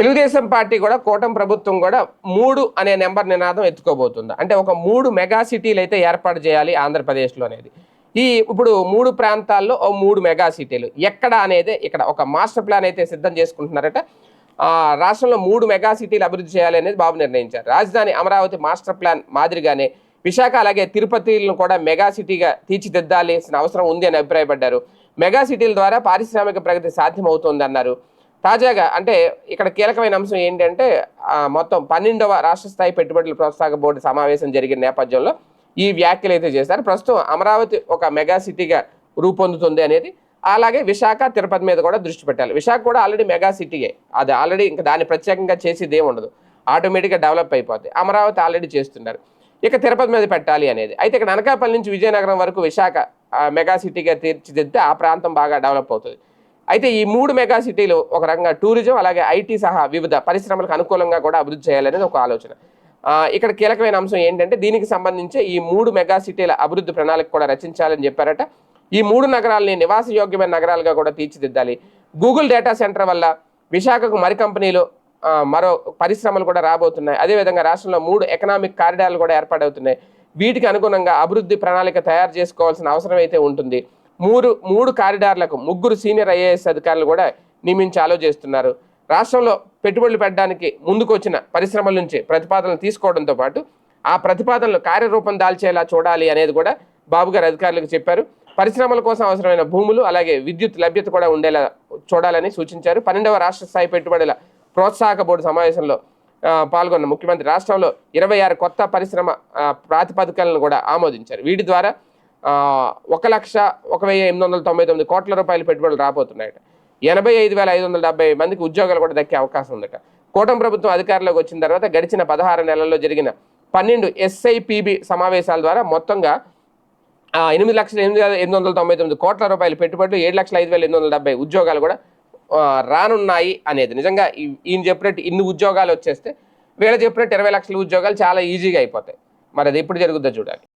Telugu Desam party కూడా కూటమి ప్రభుత్వం కూడా మూడు అనే నెంబర్ నినాదం ఎత్తుకోబోతుంది. అంటే ఒక మూడు మెగా సిటీలు అయితే ఏర్పాటు చేయాలి ఆంధ్రప్రదేశ్లో అనేది. ఈ ఇప్పుడు మూడు ప్రాంతాల్లో ఓ మూడు మెగా సిటీలు. ఎక్కడ అనేది ఇక్కడ ఒక మాస్టర్ ప్లాన్ అయితే సిద్ధం చేసుకుంటున్నారట. ఆ, రాష్ట్రంలో మూడు మెగా సిటీలు అభివృద్ధి చేయాలి అనేది బాబు నిర్ణయించారు. రాజధాని అమరావతి మాస్టర్ ప్లాన్ మాదిరిగానే విశాఖ అలాగే తిరుపతిలను కూడా మెగా సిటీగా తీర్చిదిద్దాల్సిన అవసరం ఉంది అని అభిప్రాయపడ్డారు. మెగా సిటీల ద్వారా పారిశ్రామిక ప్రగతి సాధ్యమవుతోందన్నారు. తాజాగా అంటే ఇక్కడ కీలకమైన అంశం ఏంటంటే మొత్తం పన్నెండవ రాష్ట్ర స్థాయి పెట్టుబడుల ప్రోత్సాహక బోర్డు సమావేశం జరిగిన నేపథ్యంలో ఈ వ్యాఖ్యలు అయితే చేశారు. ప్రస్తుతం అమరావతి ఒక మెగా సిటీగా రూపొందుతుంది అనేది అలాగే విశాఖ తిరుపతి మీద కూడా దృష్టి పెట్టాలి. విశాఖ కూడా ఆల్రెడీ మెగా సిటీయే. అది ఆల్రెడీ ఇంకా దాన్ని ప్రత్యేకంగా చేసేది ఏమి ఉండదు. ఆటోమేటిక్గా డెవలప్ అయిపోద్ది. అమరావతి ఆల్రెడీ చేస్తున్నారు. ఇక తిరుపతి మీద పెట్టాలి అనేది. అయితే ఇక్కడ అనకాపల్లి నుంచి విజయనగరం వరకు విశాఖ మెగా సిటీగా తీర్చిదిద్దితే ఆ ప్రాంతం బాగా డెవలప్ అవుతుంది. అయితే ఈ మూడు మెగా సిటీలు ఒక రకంగా టూరిజం అలాగే ఐటీ సహా వివిధ పరిశ్రమలకు అనుకూలంగా కూడా అభివృద్ధి చేయాలనేది ఒక ఆలోచన. ఇక్కడ కీలకమైన అంశం ఏంటంటే దీనికి సంబంధించి ఈ మూడు మెగా సిటీల అభివృద్ధి ప్రణాళిక కూడా రచించాలని చెప్పారట. ఈ మూడు నగరాలని నివాసయోగ్యమైన నగరాలుగా కూడా తీర్చిదిద్దాలి. గూగుల్ డేటా సెంటర్ వల్ల విశాఖకు మరి కంపెనీలు మరో పరిశ్రమలు కూడా రాబోతున్నాయి. అదేవిధంగా రాష్ట్రంలో మూడు ఎకనామిక్ కారిడార్లు కూడా ఏర్పాటవుతున్నాయి. వీటికి అనుగుణంగా అభివృద్ధి ప్రణాళిక తయారు చేసుకోవాల్సిన అవసరం అయితే ఉంటుంది. మూడు మూడు కారిడార్లకు ముగ్గురు సీనియర్ ఐఏఎస్ అధికారులు కూడా నియమించి ఆలోచిస్తున్నారు రాష్ట్రంలో పెట్టుబడులు పెట్టడానికి ముందుకొచ్చిన పరిశ్రమల నుంచి ప్రతిపాదనలు తీసుకోవడంతో పాటు ఆ ప్రతిపాదనలు కార్యరూపం దాల్చేలా చూడాలి అనేది కూడా బాబు గారు అధికారులకు చెప్పారు. పరిశ్రమల కోసం అవసరమైన భూములు అలాగే విద్యుత్ లభ్యత కూడా ఉండేలా చూడాలని సూచించారు. పన్నెండవ రాష్ట్ర స్థాయి పెట్టుబడుల ప్రోత్సాహక బోర్డు సమావేశంలో పాల్గొన్న ముఖ్యమంత్రి రాష్ట్రంలో ఇరవై ఆరు కొత్త పరిశ్రమ ప్రాతిపదికలను కూడా ఆమోదించారు. వీటి ద్వారా ఒక లక్ష ఒక వెయ్యి ఎనిమిది వందల తొంభై తొమ్మిది కోట్ల రూపాయలు పెట్టుబడులు రాబోతున్నాయట. ఎనభై ఐదు వేల ఐదు వందల డెబ్బై మందికి ఉద్యోగాలు కూడా దక్కే అవకాశం ఉందట. కూటమి ప్రభుత్వం అధికారంలోకి వచ్చిన తర్వాత గడిచిన పదహారు నెలల్లో జరిగిన పన్నెండు ఎస్ఐపిబి సమావేశాల ద్వారా మొత్తంగా ఎనిమిది లక్షల ఎనిమిది వేల ఎనిమిది వందల తొంభై తొమ్మిది కోట్ల రూపాయలు పెట్టుబడులు ఏడు లక్షల ఐదు వేల ఎనిమిది వందల డెబ్బై ఉద్యోగాలు కూడా రానున్నాయి అనేది. నిజంగా ఈయన చెప్పినట్టు ఇన్ని ఉద్యోగాలు వచ్చేస్తే వీళ్ళు చెప్పినట్టు ఇరవై లక్షల ఉద్యోగాలు చాలా ఈజీగా అయిపోతాయి. మరి అది ఎప్పుడు జరుగుద్దో చూడాలి.